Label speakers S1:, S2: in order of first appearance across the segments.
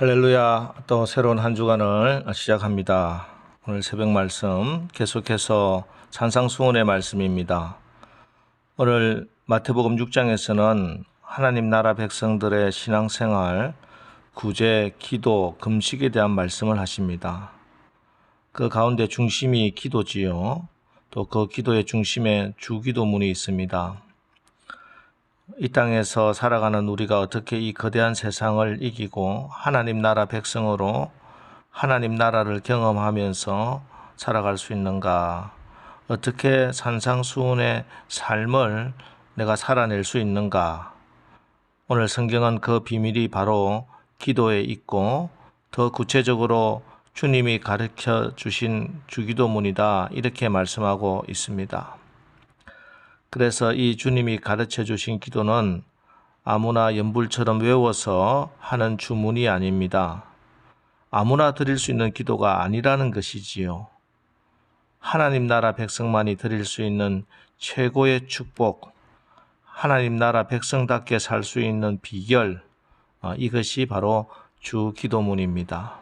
S1: 할렐루야. 또 새로운 한 주간을 시작합니다. 오늘 새벽 말씀 계속해서 산상수훈의 말씀입니다. 오늘 마태복음 6장에서는 하나님 나라 백성들의 신앙생활, 구제, 기도, 금식에 대한 말씀을 하십니다. 그 가운데 중심이 기도지요. 또 그 기도의 중심에 주기도문이 있습니다. 이 땅에서 살아가는 우리가 어떻게 이 거대한 세상을 이기고 하나님 나라 백성으로 하나님 나라를 경험하면서 살아갈 수 있는가? 어떻게 산상수훈의 삶을 내가 살아낼 수 있는가? 오늘 성경은 그 비밀이 바로 기도에 있고 더 구체적으로 주님이 가르쳐 주신 주기도문이다. 이렇게 말씀하고 있습니다. 그래서 이 주님이 가르쳐 주신 기도는 아무나 연불처럼 외워서 하는 주문이 아닙니다. 아무나 드릴 수 있는 기도가 아니라는 것이지요. 하나님 나라 백성만이 드릴 수 있는 최고의 축복, 하나님 나라 백성답게 살 수 있는 비결, 어, 이것이 바로 주 기도문입니다.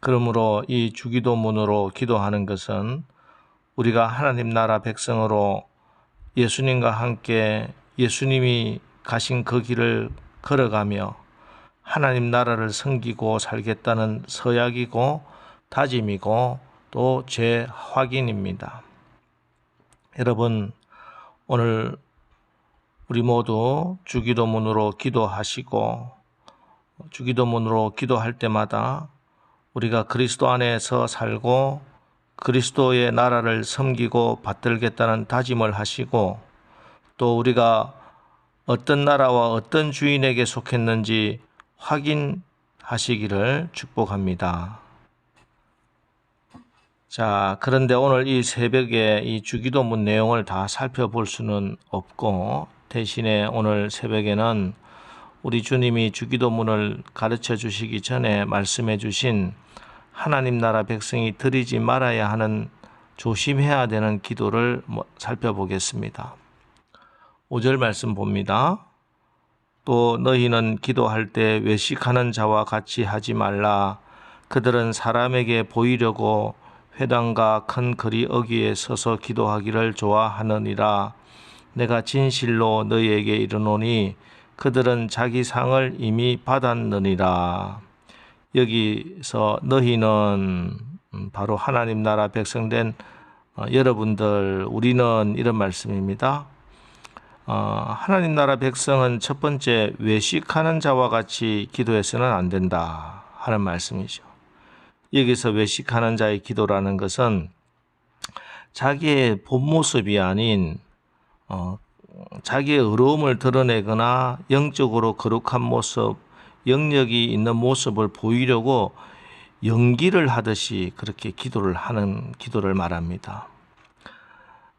S1: 그러므로 이 주기도문으로 기도하는 것은 우리가 하나님 나라 백성으로 예수님과 함께 예수님이 가신 그 길을 걸어가며 하나님 나라를 섬기고 살겠다는 서약이고 다짐이고 또제 확인입니다. 여러분 오늘 우리 모두 주기도문으로 기도하시고 주기도문으로 기도할 때마다 우리가 그리스도 안에서 살고 그리스도의 나라를 섬기고 받들겠다는 다짐을 하시고 또 우리가 어떤 나라와 어떤 주인에게 속했는지 확인하시기를 축복합니다. 자, 그런데 오늘 이 새벽에 이 주기도문 내용을 다 살펴볼 수는 없고 대신에 오늘 새벽에는 우리 주님이 주기도문을 가르쳐 주시기 전에 말씀해 주신 하나님 나라 백성이 드리지 말아야 하는 조심해야 되는 기도를 뭐 살펴보겠습니다. 5절 말씀 봅니다. 또 너희는 기도할 때 외식하는 자와 같이 하지 말라. 그들은 사람에게 보이려고 회당과 큰 거리 어귀에 서서 기도하기를 좋아하느니라. 내가 진실로 너희에게 이르노니 그들은 자기 상을 이미 받았느니라. 여기서 너희는 음, 바로 하나님 나라 백성된 어, 여러분들 우리는 이런 말씀입니다. 어, 하나님 나라 백성은 첫 번째 외식하는 자와 같이 기도해서는 안 된다 하는 말씀이죠. 여기서 외식하는 자의 기도라는 것은 자기의 본 모습이 아닌 어, 자기의 의로움을 드러내거나 영적으로 거룩한 모습, 영역이 있는 모습을 보이려고 연기를 하듯이 그렇게 기도를 하는 기도를 말합니다.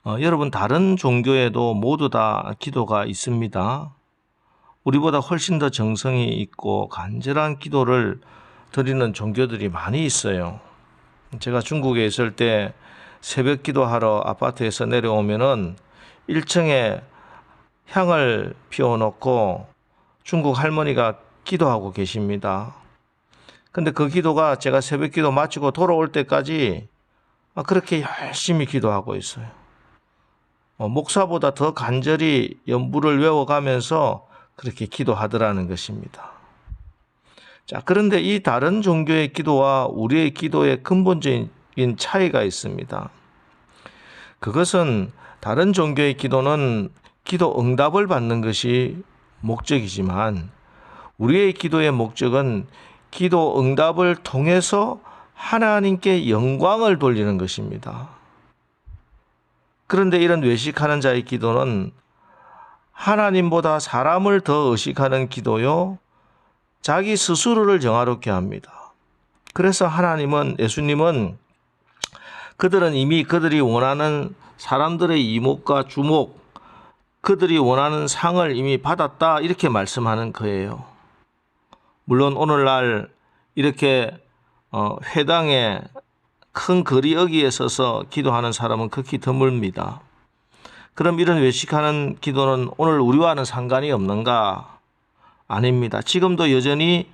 S1: 어, 여러분 다른 종교에도 모두 다 기도가 있습니다. 우리보다 훨씬 더 정성이 있고 간절한 기도를 드리는 종교들이 많이 있어요. 제가 중국에 있을 때 새벽 기도하러 아파트에서 내려오면은 1층에 향을 피워놓고 중국 할머니가 기도하고 계십니다. 근데 그 기도가 제가 새벽 기도 마치고 돌아올 때까지 그렇게 열심히 기도하고 있어요. 어, 목사보다 더 간절히 연부를 외워가면서 그렇게 기도하더라는 것입니다. 자, 그런데 이 다른 종교의 기도와 우리의 기도의 근본적인 차이가 있습니다. 그것은 다른 종교의 기도는 기도 응답을 받는 것이 목적이지만 우리의 기도의 목적은 기도 응답을 통해서 하나님께 영광을 돌리는 것입니다. 그런데 이런 외식하는 자의 기도는 하나님보다 사람을 더 의식하는 기도요, 자기 스스로를 정화롭게 합니다. 그래서 하나님은, 예수님은 그들은 이미 그들이 원하는 사람들의 이목과 주목, 그들이 원하는 상을 이미 받았다, 이렇게 말씀하는 거예요. 물론 오늘날 이렇게 어, 회당에 큰 거리 어기에 서서 기도하는 사람은 극히 드뭅니다. 그럼 이런 외식하는 기도는 오늘 우리와는 상관이 없는가? 아닙니다. 지금도 여전히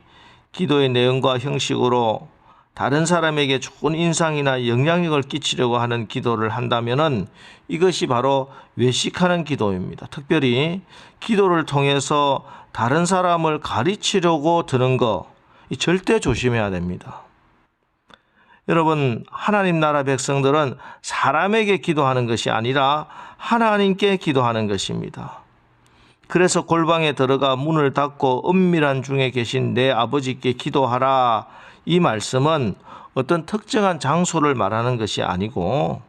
S1: 기도의 내용과 형식으로 다른 사람에게 좋은 인상이나 영향력을 끼치려고 하는 기도를 한다면은 이것이 바로 외식하는 기도입니다. 특별히 기도를 통해서 다른 사람을 가르치려고 드는 거이 절대 조심해야 됩니다. 여러분, 하나님 나라 백성들은 사람에게 기도하는 것이 아니라 하나님께 기도하는 것입니다. 그래서 골방에 들어가 문을 닫고 은밀한 중에 계신 내 아버지께 기도하라. 이 말씀은 어떤 특정한 장소를 말하는 것이 아니고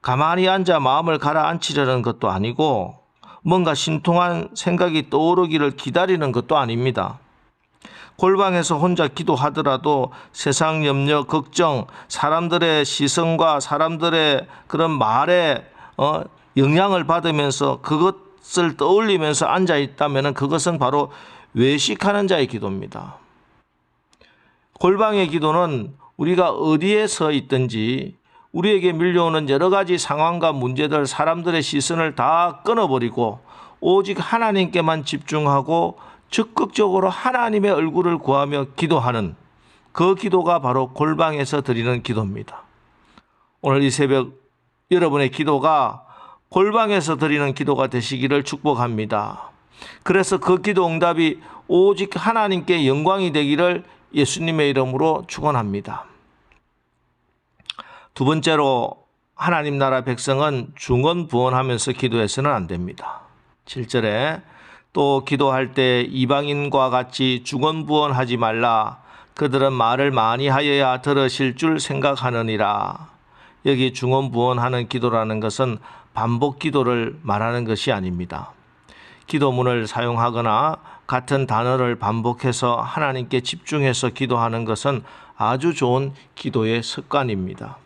S1: 가만히 앉아 마음을 가라앉히려는 것도 아니고 뭔가 신통한 생각이 떠오르기를 기다리는 것도 아닙니다. 골방에서 혼자 기도하더라도 세상 염려, 걱정, 사람들의 시선과 사람들의 그런 말에 어, 영향을 받으면서 그것을 떠올리면서 앉아 있다면 그것은 바로 외식하는 자의 기도입니다. 골방의 기도는 우리가 어디에 서 있든지 우리에게 밀려오는 여러 가지 상황과 문제들, 사람들의 시선을 다 끊어버리고 오직 하나님께만 집중하고 적극적으로 하나님의 얼굴을 구하며 기도하는 그 기도가 바로 골방에서 드리는 기도입니다. 오늘 이 새벽 여러분의 기도가 골방에서 드리는 기도가 되시기를 축복합니다. 그래서 그 기도 응답이 오직 하나님께 영광이 되기를 예수님의 이름으로 축원합니다. 두 번째로 하나님 나라 백성은 중언 부언하면서 기도해서는 안 됩니다. 7절에 또 기도할 때 이방인과 같이 중언부언하지 말라. 그들은 말을 많이 하여야 들으실 줄 생각하느니라. 여기 중언부언하는 기도라는 것은 반복 기도를 말하는 것이 아닙니다. 기도문을 사용하거나 같은 단어를 반복해서 하나님께 집중해서 기도하는 것은 아주 좋은 기도의 습관입니다.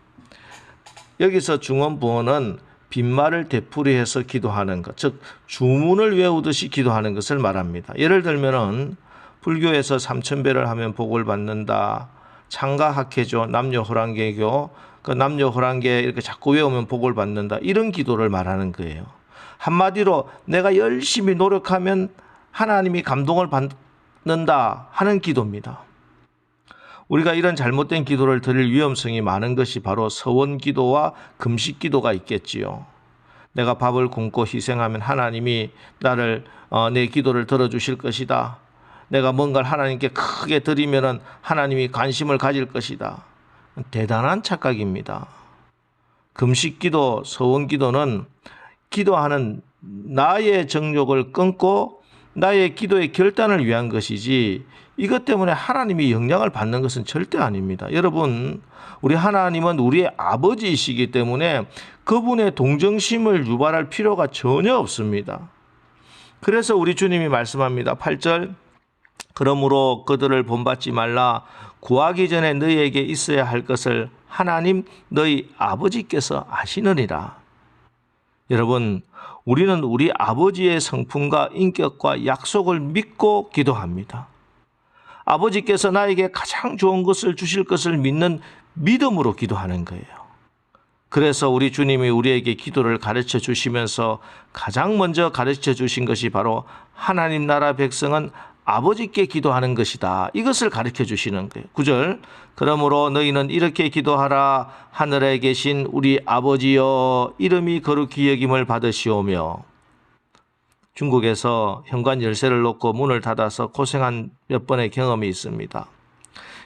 S1: 여기서 중언부언은 빈말을 되풀이해서 기도하는 것, 즉 주문을 외우듯이 기도하는 것을 말합니다. 예를 들면은 불교에서 삼천배를 하면 복을 받는다. 창가학회조 남녀 호랑개교 그 남녀 호랑개 이렇게 자꾸 외우면 복을 받는다. 이런 기도를 말하는 거예요. 한마디로 내가 열심히 노력하면 하나님이 감동을 받는다 하는 기도입니다. 우리가 이런 잘못된 기도를 드릴 위험성이 많은 것이 바로 서원 기도와 금식 기도가 있겠지요. 내가 밥을 굶고 희생하면 하나님이 나를 어, 내 기도를 들어주실 것이다. 내가 뭔가를 하나님께 크게 드리면은 하나님이 관심을 가질 것이다. 대단한 착각입니다. 금식 기도, 서원 기도는 기도하는 나의 정욕을 끊고 나의 기도의 결단을 위한 것이지 이것 때문에 하나님이 영향을 받는 것은 절대 아닙니다. 여러분, 우리 하나님은 우리의 아버지이시기 때문에 그분의 동정심을 유발할 필요가 전혀 없습니다. 그래서 우리 주님이 말씀합니다. 8절 그러므로 그들을 본받지 말라 구하기 전에 너희에게 있어야 할 것을 하나님 너희 아버지께서 아시느니라. 여러분, 우리는 우리 아버지의 성품과 인격과 약속을 믿고 기도합니다. 아버지께서 나에게 가장 좋은 것을 주실 것을 믿는 믿음으로 기도하는 거예요. 그래서 우리 주님이 우리에게 기도를 가르쳐 주시면서 가장 먼저 가르쳐 주신 것이 바로 하나님 나라 백성은 아버지께 기도하는 것이다. 이것을 가르쳐 주시는 거예요. 9절. 그러므로 너희는 이렇게 기도하라. 하늘에 계신 우리 아버지여 이름이 거룩히 여김을 받으시오며 중국에서 현관 열쇠를 놓고 문을 닫아서 고생한 몇 번의 경험이 있습니다.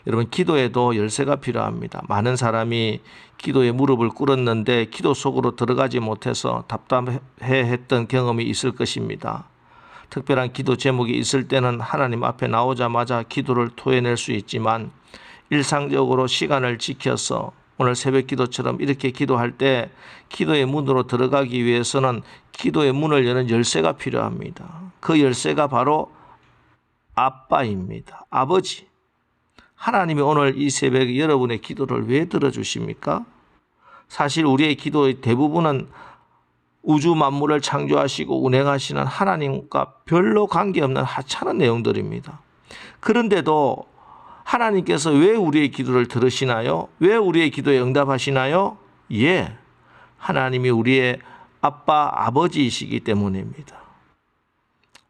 S1: 여러분 기도에도 열쇠가 필요합니다. 많은 사람이 기도에 무릎을 꿇었는데 기도 속으로 들어가지 못해서 답답해 했던 경험이 있을 것입니다. 특별한 기도 제목이 있을 때는 하나님 앞에 나오자마자 기도를 토해낼 수 있지만 일상적으로 시간을 지켜서 오늘 새벽 기도처럼 이렇게 기도할 때 기도의 문으로 들어가기 위해서는 기도의 문을 여는 열쇠가 필요합니다. 그 열쇠가 바로 아빠입니다. 아버지. 하나님이 오늘 이 새벽에 여러분의 기도를 왜 들어주십니까? 사실 우리의 기도의 대부분은 우주 만물을 창조하시고 운행하시는 하나님과 별로 관계없는 하찮은 내용들입니다. 그런데도 하나님께서 왜 우리의 기도를 들으시나요? 왜 우리의 기도에 응답하시나요? 예. 하나님이 우리의 아빠, 아버지이시기 때문입니다.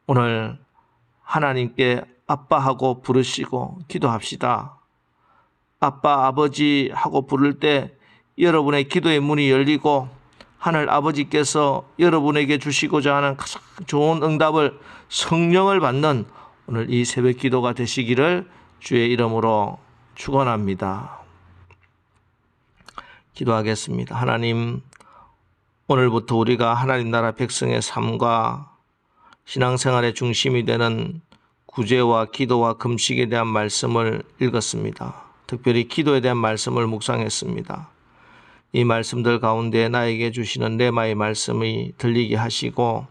S1: 오늘 하나님께 아빠하고 부르시고 기도합시다. 아빠, 아버지 하고 부를 때 여러분의 기도의 문이 열리고 하늘 아버지께서 여러분에게 주시고자 하는 가장 좋은 응답을 성령을 받는 오늘 이 새벽 기도가 되시기를 주의 이름으로 축원합니다. 기도하겠습니다. 하나님, 오늘부터 우리가 하나님 나라 백성의 삶과 신앙생활의 중심이 되는 구제와 기도와 금식에 대한 말씀을 읽었습니다. 특별히 기도에 대한 말씀을 묵상했습니다. 이 말씀들 가운데 나에게 주시는 레마의 말씀이 들리게 하시고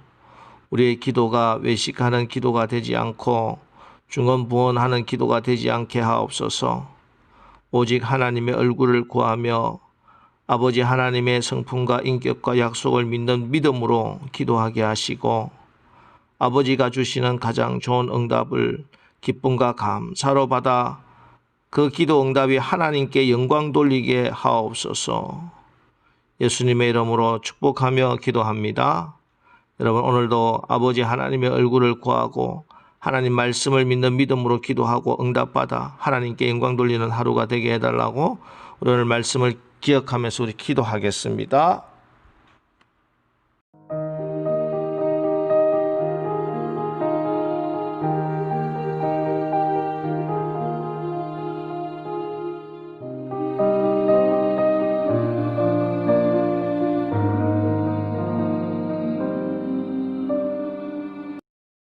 S1: 우리의 기도가 외식하는 기도가 되지 않고 중언부언하는 기도가 되지 않게 하옵소서. 오직 하나님의 얼굴을 구하며 아버지 하나님의 성품과 인격과 약속을 믿는 믿음으로 기도하게 하시고 아버지가 주시는 가장 좋은 응답을 기쁨과 감사로 받아 그 기도 응답이 하나님께 영광 돌리게 하옵소서. 예수님의 이름으로 축복하며 기도합니다. 여러분 오늘도 아버지 하나님의 얼굴을 구하고 하나님 말씀을 믿는 믿음으로 기도하고 응답받아 하나님께 영광 돌리는 하루가 되게 해달라고 오늘 말씀을 기억하면서 우리 기도하겠습니다.